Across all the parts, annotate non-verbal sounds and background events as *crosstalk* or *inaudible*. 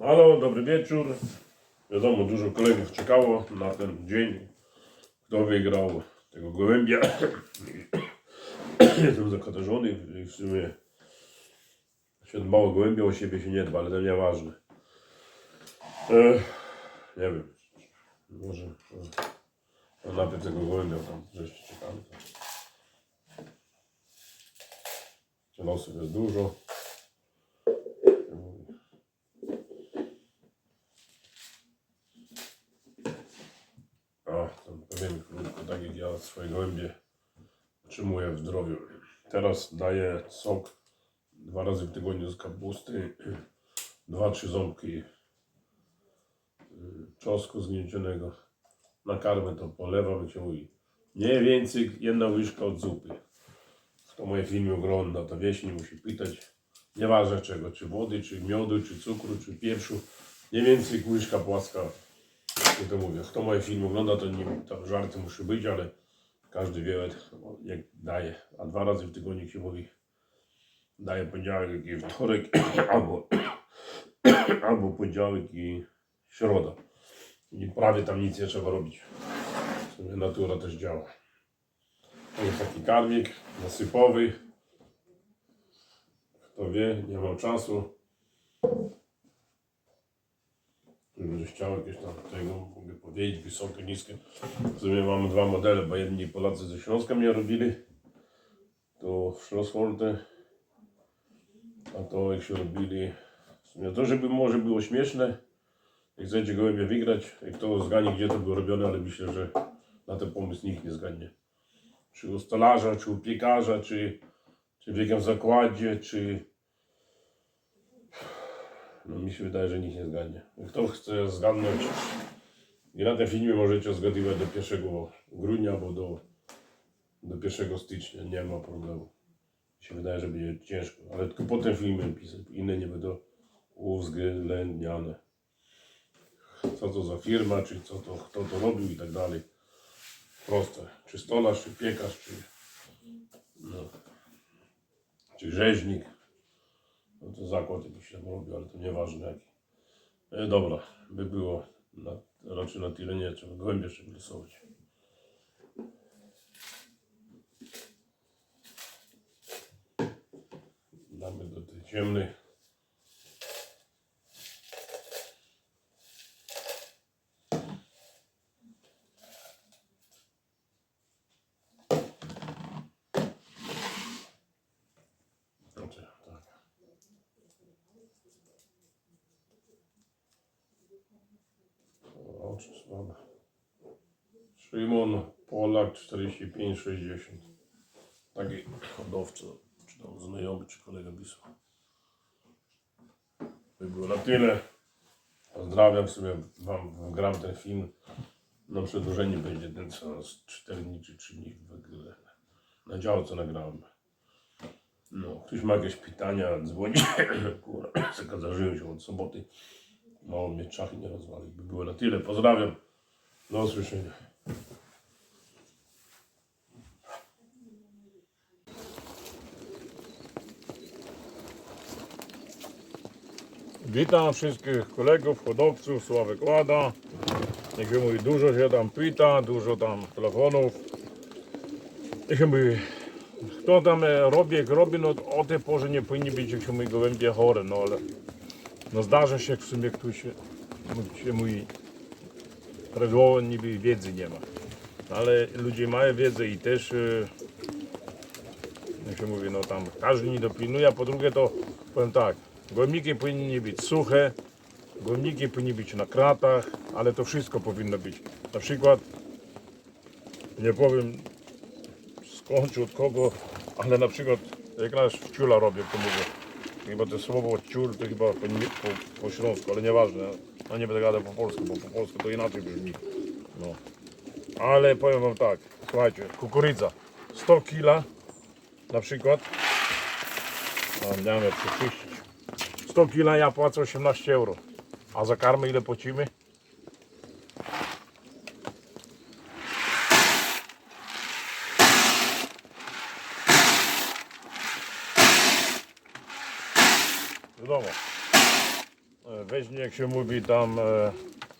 Halo, dobry wieczór. Wiadomo, dużo kolegów czekało na ten dzień. Kto wygrał tego gołębia. *coughs* Jestem zakotarzony i w sumie się mało gołębia o siebie się nie dba, ale to nieważne. E, nie wiem. Może no najpierw tego gołębia tam żeście czekali. Losów jest dużo. A, to powiem krótko, tak jak ja swoje gołębie utrzymuję w zdrowiu. Teraz daję sok dwa razy w tygodniu z kapusty, *clears throat* dwa, trzy ząbki y, czosnku zgnięcionego. Na karmę to polewam i się. Nie więcej jedna łyżka od zupy. Kto moje filmy ogląda, to wieś nie musi pytać. Nieważne czego, czy wody, czy miodu, czy cukru, czy pieprzu. Nie więcej łyżka płaska ja to mówię, kto moje filmy ogląda, to nie tam żarty muszy być, ale każdy wie, jak daje. A dwa razy w tygodniu się mówi, daje poniedziałek i wtorek, *clears throat* albo, *clears throat* albo poniedziałek i środa. I prawie tam nic nie trzeba robić. Natura też działa. Jest taki karmik nasypowy. Kto wie, nie mam czasu. Gdybyś chciał jakieś tam tego, mogę powiedzieć, wysokie, niskie. W sumie mamy dwa modele, bo jedni Polacy ze Śląska mnie robili. To w Schlossholte. A to jak się robili. W sumie to, żeby może było śmieszne. Jak chcecie gołębie wygrać, jak to zgadnie, gdzie to było robione, ale myślę, że na ten pomysł nikt nie zgadnie. Czy u stolarza, czy u piekarza, czy, czy w jakimś zakładzie, czy no mi się wydaje, że nikt nie zgadnie. Kto chce zgadnąć i na tym filmie możecie zgadywać do 1 grudnia albo do, do 1 stycznia. Nie ma problemu. Mi się wydaje, że będzie ciężko. Ale tylko po tym filmie pisać. Inne nie będą uwzględniane. Co to za firma, czy co to, kto to robił i tak dalej. Proste. Czy stolarz, czy piekarz, czy, no, czy rzeźnik. No to zakład jakiś tam robił, ale to nieważne jaki. E, dobra, by było na, raczej na tyle nie trzeba głębiej jeszcze wyrysować. Damy do tej ciemnej. Znaczy, tak. Słabe. Szymon Polak 4560. Taki hodowca, czy tam znajomy, czy kolega pisał. To by było na tyle. Pozdrawiam sobie wam, wgram ten film. Na przedłużenie będzie ten co z 4 dni czy 3 dni. Na działce nagrałem. No, ktoś ma jakieś pytania, dzwoni. *coughs* Kurwa, *coughs* zakarzażyłem się od soboty. Mało mnie czachy nie rozwali. By było na tyle. Pozdrawiam. Do usłyszenia. Witam wszystkich kolegów, hodowców, Sławek Łada. Jak mówi, dużo się tam pyta, dużo tam telefonów. Jak mówi, kto tam e, robi, jak robi, no o tej porze nie powinni być, jak się mówi, gołębie chore, no ale no zdarza się w sumie, ktoś się, się mówi, prawidłowo niby wiedzy nie ma. Ale ludzie mają wiedzę i też, e, jak się mówi, no tam każdy nie dopilnuje, a po drugie to powiem tak, gołębniki powinny być suche, gołębniki powinny być na kratach, ale to wszystko powinno być. Na przykład, nie powiem skąd od kogo, ale na przykład jak raz w ciula robię, to mówię. Chyba to słowo ciul to chyba po, nie- po, po śląsku, ale nieważne. No nie będę gadał po polsku, bo po polsku to inaczej brzmi. No. Ale powiem wam tak, słuchajcie, kukurydza 100 kila na przykład. Nie wiem jak przeczyścić. 100 kila ja płacę 18 euro. A za karmę ile płacimy? Wiadomo. E, weźmie, jak się mówi, tam e,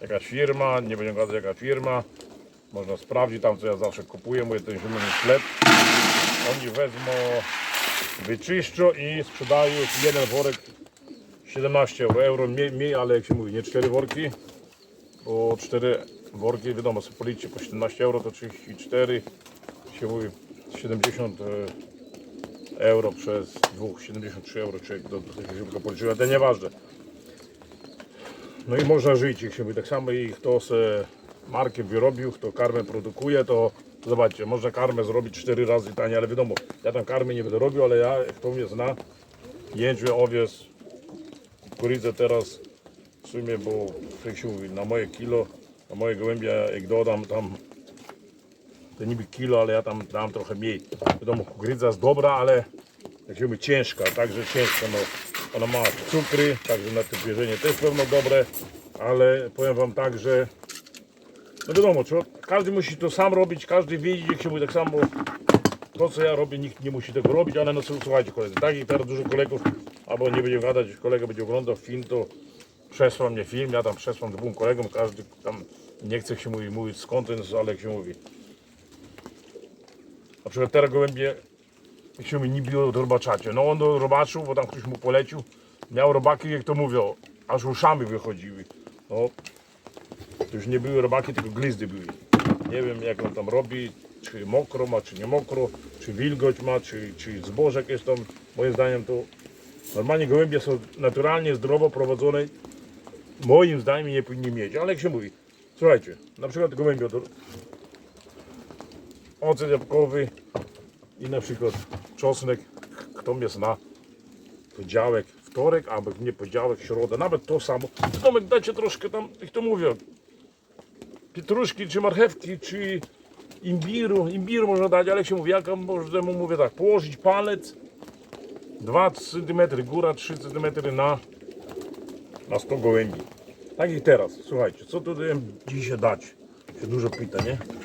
jakaś firma, nie będę gadać jaka firma, można sprawdzić tam, co ja zawsze kupuję, mówię, ten zielony sklep. Oni wezmą, wyczyszczą i sprzedają jeden worek 17 euro, mniej, mniej, ale jak się mówi, nie 4 worki, bo 4 worki, wiadomo, sobie policzcie po 17 euro to 34, się mówi 70 e, euro przez dwóch, 73 euro, czy do, do tego szybko policzyłem, ale to nieważne. No i można żyć, jak się mówi, tak samo i kto se markę wyrobił, kto karmę produkuje, to zobaczcie, można karmę zrobić 4 razy taniej, ale wiadomo, ja tam karmy nie będę robił, ale ja, kto mnie zna, jęczmień, owiec, kukurydzę teraz w sumie, bo jak się mówi, na moje kilo, na moje gołębie, jak dodam tam to niby kilo, ale ja tam dam trochę mniej. Wiadomo, kukurydza jest dobra, ale jak mówi, ciężka, także ciężka, no. Ona ma cukry, także na to bierzenie też pewno dobre, ale powiem wam tak, że no wiadomo, każdy musi to sam robić, każdy wiedzieć, jak się mówi, tak samo to, co ja robię, nikt nie musi tego robić, ale no słuchajcie koledzy, tak i teraz dużo kolegów, albo nie będzie gadać, kolega będzie oglądał film, to przesłał mnie film, ja tam przesłam dwóm kolegom, każdy tam nie chce się mówi, mówić skąd ten, ale jak się mówi. Na przykład teraz gołębie, się mówi, nie biło do robaczacie. No on do robaczył, bo tam ktoś mu polecił, miał robaki, jak to mówią, aż uszami wychodziły. No, to już nie były robaki, tylko glizdy były. Nie wiem jak on tam robi, czy mokro ma, czy nie mokro, czy wilgoć ma, czy, czy zboże jakieś tam, moim zdaniem to normalnie gołębie są naturalnie, zdrowo prowadzone, moim zdaniem nie powinni mieć, ale jak się mówi, słuchajcie, na przykład gołębie ocet jabłkowy i na przykład czosnek, kto mnie zna, poniedziałek, wtorek, albo nie poniedziałek, środa, nawet to samo. Domek dajcie troszkę tam, jak to mówią, pietruszki, czy marchewki, czy imbiru, imbiru można dać, ale jak się mówi, jak możemy, mówię tak, położyć palec, 2 cm góra, 3 cm na, na 100 gołębi. Tak i teraz, słuchajcie, co tu dzisiaj dać? Się dużo pyta, nie?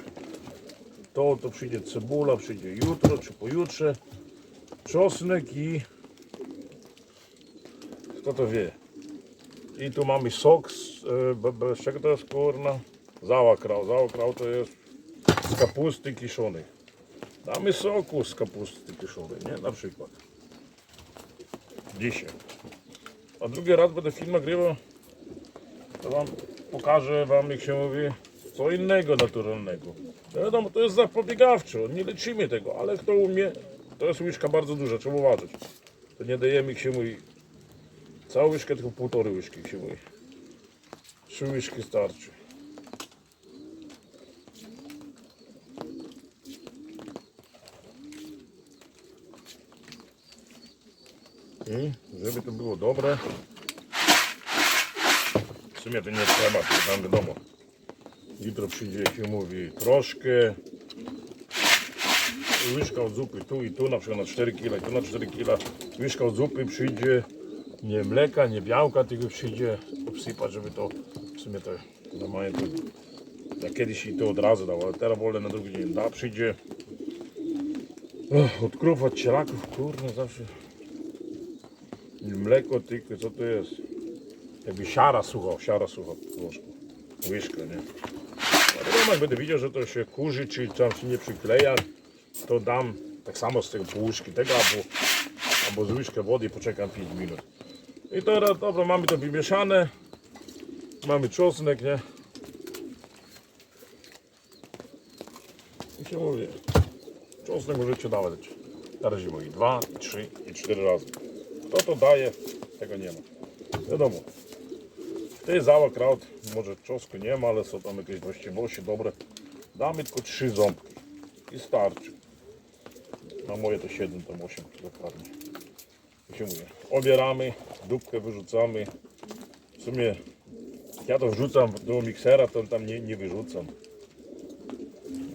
To, to przyjdzie cebula, przyjdzie jutro czy pojutrze, czosnek i kto to wie. I tu mamy sok z, e, z czego to jest kurna? To jest z kapusty kiszonej. Damy soku z kapusty kiszonej, nie? Na przykład. Dzisiaj. A drugi raz będę film nagrywał, to wam pokażę wam, jak się mówi, co innego naturalnego. Wiadomo, to jest zapobiegawczo, nie leczymy tego, ale kto umie, to jest łyżka bardzo duża, trzeba uważać. To nie dajemy, się mówi, całą łyżkę, tylko półtorej łyżki, się mówi. Trzy łyżki starczy. I żeby to było dobre, w sumie to nie trzeba, to tam wiadomo. Jutro przyjdzie, się mówi, troszkę. Łyżka od zupy tu i tu, na przykład na 4 kg, tu na 4 kg. Łyżka od zupy przyjdzie, nie mleka, nie białka, tylko przyjdzie obsypać, żeby to, w sumie to normalnie to, ja kiedyś i to od razu dał, ale teraz wolę na drugi dzień. Da, przyjdzie od krów, od cielaków, kurde, zawsze mleko, tylko co to jest? Jakby siara sucha, siara polsku. Łyżka, nie? Jak będę widział, że to się kurzy, czy tam się nie przykleja, to dam tak samo z tego pół tego, albo, albo z łyżkę wody i poczekam 5 minut. I teraz, dobra, mamy to wymieszane. Mamy czosnek, nie? I się mówi, czosnek możecie dawać. Na razie mówi 2, 3 i 4 razy. Kto to daje, tego nie ma. Wiadomo. Jest sauerkraut, może czosnku nie ma, ale są tam jakieś właściwości dobre. Damy tylko 3 ząbki i starczy. Na moje to 7, tam 8 dokładnie. Jak się mówi, obieramy, dupkę wyrzucamy. W sumie ja to wrzucam do miksera, to tam nie, nie wyrzucam.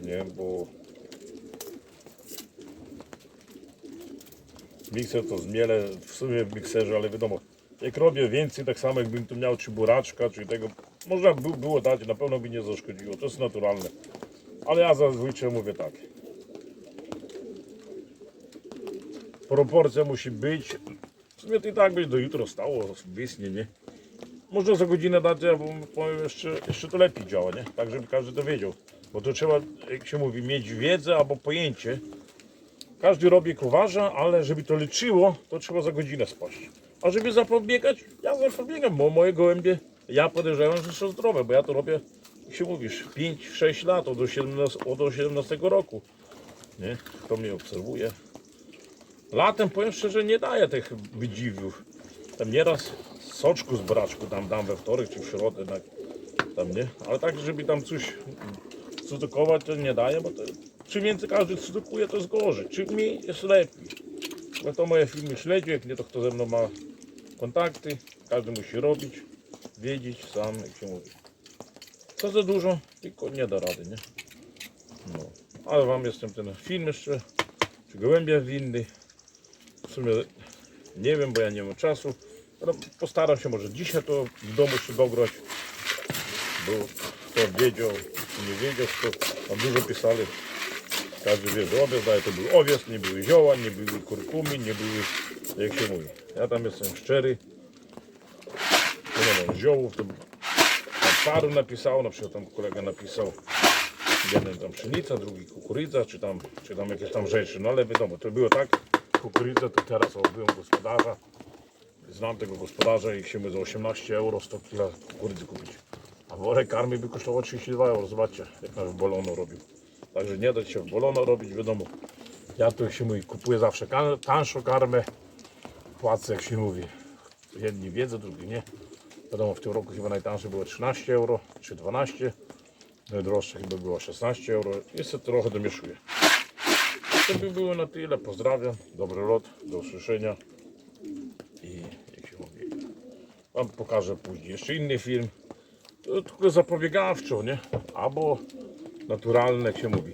Nie, bo mikser to zmielę w sumie w mikserze, ale wiadomo, jak robię więcej, tak samo jakbym tu miał czy buraczka, czy tego, można by było dać, na pewno by nie zaszkodziło, to jest naturalne. Ale ja zazwyczaj mówię tak. Proporcja musi być, w sumie to i tak będzie do jutro stało, wysnie, nie? Można za godzinę dać, ja powiem, jeszcze, jeszcze to lepiej działa, nie? Tak, żeby każdy to wiedział. Bo to trzeba, jak się mówi, mieć wiedzę albo pojęcie. Każdy robi uważa, ale żeby to liczyło, to trzeba za godzinę spaść. A żeby zapobiegać, ja zapobiegam, bo moje gołębie, ja podejrzewam, że są zdrowe, bo ja to robię, jak się mówisz, 5-6 lat, od 17, od 18 roku. Nie? Kto mnie obserwuje. Latem powiem szczerze, nie daję tych wydziwiów. Tam nieraz soczku z braczku tam dam we wtorek czy w środę, tak, tam nie. Ale tak, żeby tam coś cudokować, to nie daję, bo to, czym więcej każdy cudokuje, to jest gorzej. Czym mniej jest lepiej. No to moje filmy śledzi, jak nie to kto ze mną ma kontakty, każdy musi robić, wiedzieć sam, jak się mówi. Co za dużo, tylko nie da rady, nie? No. Ale wam jestem ten film jeszcze, czy gołębia winny. W sumie nie wiem, bo ja nie mam czasu. Ale postaram się może dzisiaj to w domu się dograć. Bo kto wiedział, czy nie wiedział, to tam dużo pisali. Każdy wie, że owiec daje, to był owiec, nie były zioła, nie były kurkumy, nie były, jak się mówi. Ja tam jestem szczery. Nie mam ziołów, tam paru napisał, na przykład tam kolega napisał jeden tam pszenica, drugi kukurydza, czy tam, czy tam jakieś tam rzeczy, no ale wiadomo, to było tak, kukurydza to teraz o, byłem gospodarza, znam tego gospodarza i chcieliśmy za 18 euro 100 kg kukurydzy kupić. A worek karmy by kosztował 32 euro, zobaczcie, jak nas w bolono robił. Także nie dać się w bolono robić, wiadomo. Ja jak się mówi, kupuję zawsze tańszą karmę, płacę jak się mówi. Jedni wiedzą, drugi nie. Wiadomo, w tym roku chyba najtańsze było 13 euro, czy 12. Najdroższe chyba było 16 euro. Sobie trochę domieszuję. To by było na tyle. Pozdrawiam. Dobry lot. Do usłyszenia. I jak się mówi. Wam pokażę później jeszcze inny film. To tylko zapobiegawczo, nie? Albo naturalne, jak się mówi.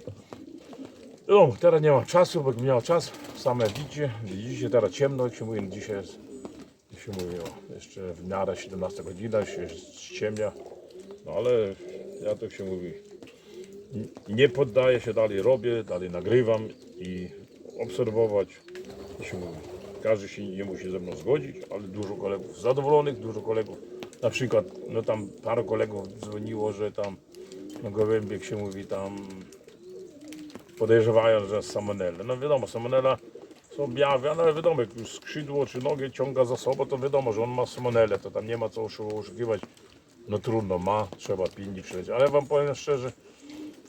No, teraz nie mam czasu, bo jakbym miał czas, same widzicie, widzicie, teraz ciemno, jak się dzisiaj jest, jak się mówi, o, jeszcze w miarę 17 godzina, się ściemnia, no ale ja tak się mówi, nie poddaję się, dalej robię, dalej nagrywam i obserwować, jak się mówi, każdy się nie musi ze mną zgodzić, ale dużo kolegów zadowolonych, dużo kolegów, na przykład, no tam paru kolegów dzwoniło, że tam, gołębie, jak się mówi, tam podejrzewają, że salmonella. No wiadomo, salmonella są objawy, ale wiadomo, jak już skrzydło czy nogę ciąga za sobą, to wiadomo, że on ma salmonellę, to tam nie ma co oszu- oszukiwać. No trudno, ma, trzeba pilnie śledzić. Ale wam powiem szczerze,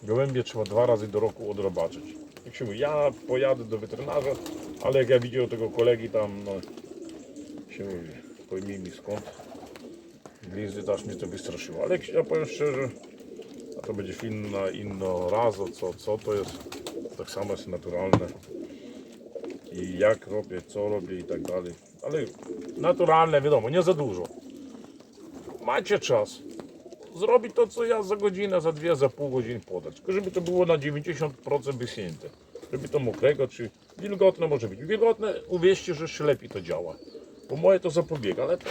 gołębie trzeba dwa razy do roku odrobaczyć. Jak się mówi, ja pojadę do weterynarza, ale jak ja widział tego kolegi tam, no, się mówi, pojmij mi skąd, glizdy też mnie to wystraszyło. Ale jak ja powiem szczerze, a to będzie film na inno razo, co, co to jest. Tak samo jest naturalne. I jak robię, co robię i tak dalej. Ale naturalne, wiadomo, nie za dużo. Macie czas. Zrobić to, co ja za godzinę, za dwie, za pół godziny podać. Tylko żeby to było na 90% wyschnięte. Żeby to mokrego, czy wilgotne może być. Wilgotne, uwierzcie, że jeszcze lepiej to działa. Bo moje to zapobiega, ale to,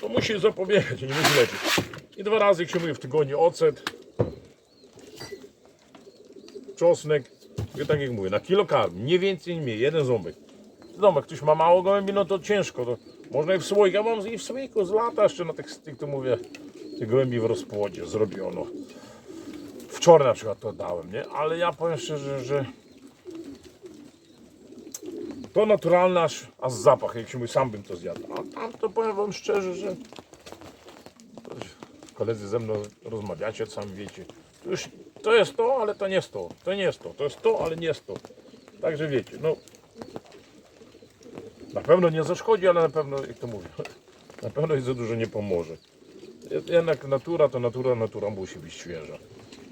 to musi zapobiegać, nie musi leczyć. I dwa razy, jak się mówi w tygodniu, ocet, czosnek, i tak jak mówię, na kilo karm, nie więcej, nie mniej, jeden ząbek. Wiadomo, jak ktoś ma mało gołębi, no to ciężko, to można i w słoiku, ja mam i w słoiku z lata jeszcze na tych, tych to mówię, tych gołębi w rozpłodzie zrobiono. Wczoraj na przykład to dałem, nie? Ale ja powiem szczerze, że to naturalne aż, aż zapach, jak się mówi, sam bym to zjadł. A tam to powiem wam szczerze, że koledzy ze mną rozmawiacie, sami wiecie. Już, to jest to, ale to nie jest to. To nie jest to. To jest to, ale nie jest to. Także wiecie, no. Na pewno nie zaszkodzi, ale na pewno, jak to mówię, *laughs* na pewno i za dużo nie pomoże. Jednak natura to natura, natura musi być świeża.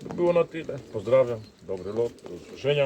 To było na tyle. Pozdrawiam. Dobry lot. Do usłyszenia.